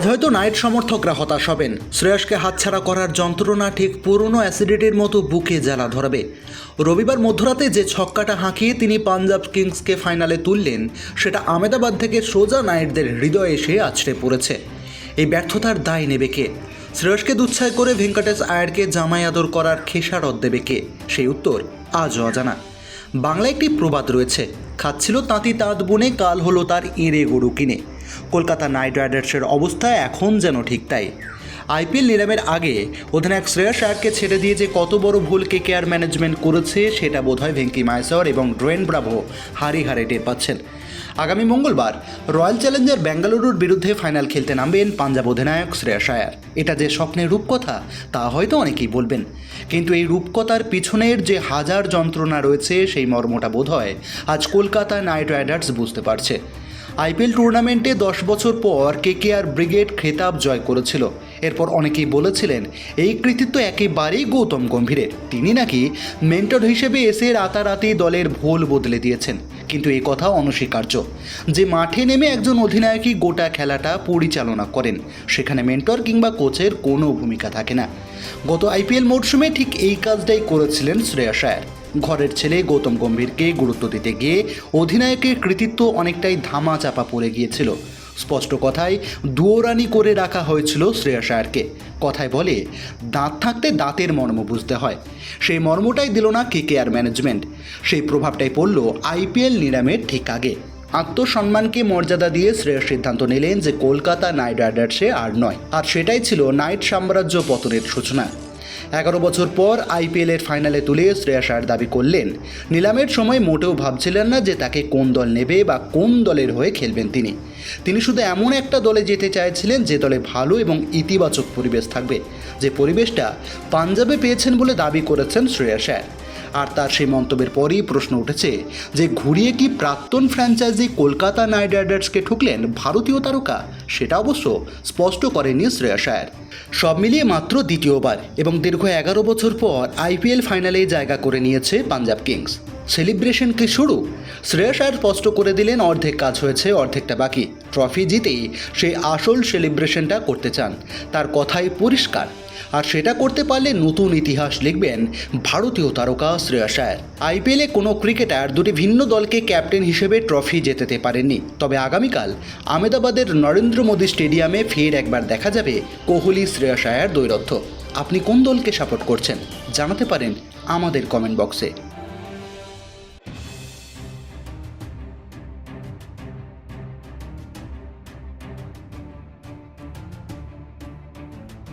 আজ হয়তো নাইট সমর্থকরা হতাশ হবেন। শ্রেয়সকে হাতছাড়া করার যন্ত্রণা ঠিক পুরনো অ্যাসিডিটির মতো বুকে জ্বালা ধরবে। রবিবার মধ্যরাতে যে ছক্কাটা হাঁকিয়ে তিনি পাঞ্জাব কিংসকে ফাইনালে তুললেন, সেটা আমেদাবাদ থেকে সোজা নাইটদের হৃদয়ে এসে আছড়ে পড়েছে। এই ব্যর্থতার দায় নেবে কে? শ্রেয়সকে দুচ্ছায় করে ভেঙ্কটেশ আয়ারকে জামাই আদর করার খেসারত দেবে কে? সেই উত্তর আজও অজানা। বাংলায় একটি প্রবাদ রয়েছে, খাচ্ছিল তাঁতি তাঁত বুনে, কাল হলো তার এঁড়ে গরু কিনে। কলকাতা নাইট রাইডার্সের অবস্থা এখন যেন ঠিক তাই। আইপিএল নিলামের আগে অধিনায়ক শ্রেয়স আয়ারকে ছেড়ে দিয়ে যে কত বড় ভুল কে কেয়ার ম্যানেজমেন্ট করেছে, সেটা বোধহয় ভেঙ্কি মায়েসর এবং ড্রেন ব্রাভো হারি হারে টের পাচ্ছেন। আগামী মঙ্গলবার রয়্যাল চ্যালেঞ্জার বেঙ্গালুরুর বিরুদ্ধে ফাইনাল খেলতে নামবেন পাঞ্জাব অধিনায়ক শ্রেয়স আয়ার এটা যে স্বপ্নের রূপকথা, তা হয়তো অনেকেই বলবেন। কিন্তু এই রূপকথার পিছনের যে হাজার যন্ত্রণা রয়েছে, সেই মর্মটা বোধ হয় আজ কলকাতা নাইট রাইডার্স বুঝতে পারছে। আইপিএল টুর্নামেন্টে দশ বছর পর কেকেআর ব্রিগেড খেতাব জয় করেছিল। এরপর অনেকেই বলেছিলেন, এই কৃতিত্ব একেবারেই গৌতম গম্ভীরের। তিনি নাকি মেন্টর হিসেবে এসে রাতারাতি দলের ভোল বদলে দিয়েছেন। কিন্তু এই কথা অনস্বীকার্য যে মাঠে নেমে একজন অধিনায়কই গোটা খেলাটা পরিচালনা করেন, সেখানে মেন্টর কিংবা কোচের কোনো ভূমিকা থাকে না। গত আইপিএল মরশুমে ঠিক এই কাজটাই করেছিলেন শ্রেয়াস আয়ার ঘরের ছেলে গৌতম গম্ভীরকে গুরুত্ব দিতে গিয়ে অধিনায়কের কৃতিত্ব অনেকটাই ধামা চাপা পড়ে গিয়েছিল। স্পষ্ট কথায় দুয়োরানি করে রাখা হয়েছিল শ্রেয়াস আয়ারকে কথায় বলে, দাঁত থাকতে দাঁতের মর্ম বুঝতে হয়। সেই মর্মটাই দিল না কেকেআর ম্যানেজমেন্ট। সেই প্রভাবটাই পড়ল আইপিএল নিলামের ঠিক আগে। আত্মসম্মানকে মর্যাদা দিয়ে শ্রেয়স সিদ্ধান্ত নিলেন যে কলকাতা নাইট রাইডার্সে আর নয়? আর সেটাই ছিল নাইট সাম্রাজ্য পতনের সূচনা। এগারো বছর পর আইপিএলের ফাইনালে তুলে শ্রেয়াস আয়ার দাবি করলেন, নিলামের সময় মোটেও ভাবছিলেন না যে তাকে কোন দল নেবে বা কোন দলের হয়ে খেলবেন তিনি। তিনি শুধু এমন একটা দলে যেতে চাইছিলেন যে দলে ভালো এবং ইতিবাচক পরিবেশ থাকবে, যে পরিবেশটা পাঞ্জাবে পেয়েছেন বলে দাবি করেছেন শ্রেয়াস আয়ার আর তার সেই মন্তব্যের পরেই প্রশ্ন উঠেছে যে ঘুরিয়ে কি প্রাক্তন ফ্র্যাঞ্চাইজি কলকাতা নাইট রাইডার্সকে ঠুকলেন ভারতীয় তারকা? সেটা অবশ্য স্পষ্ট করেনি শ্রেয়াস আয়ার সব মিলিয়ে মাত্র দ্বিতীয়বার এবং দীর্ঘ এগারো বছর পর আইপিএল ফাইনালে জায়গা করে নিয়েছে পাঞ্জাব কিংস। সেলিব্রেশন কি শুরু? শ্রেয়াস স্পষ্ট করে দিলেন, অর্ধেক কাজ হয়েছে, অর্ধেকটা বাকি। ট্রফি জিতেই সেই আসল সেলিব্রেশনটা করতে চান। তার কথাই পরিষ্কার। আর সেটা করতে পারলে নতুন ইতিহাস লিখবেন ভারতীয় তারকা শ্রেয়াস আয়ার আইপিএলে কোনো ক্রিকেটার দুটি ভিন্ন দলকে ক্যাপ্টেন হিসেবে ট্রফি জেতাতে পারেননি। তবে আগামীকাল আমেদাবাদের নরেন্দ্র মোদী স্টেডিয়ামে ফের একবার দেখা যাবে কোহলি, শ্রেয়াস আয়ার দ্বৈরথ। আপনি কোন দলকে সাপোর্ট করছেন? জানাতে পারেন আমাদের কমেন্ট বক্সে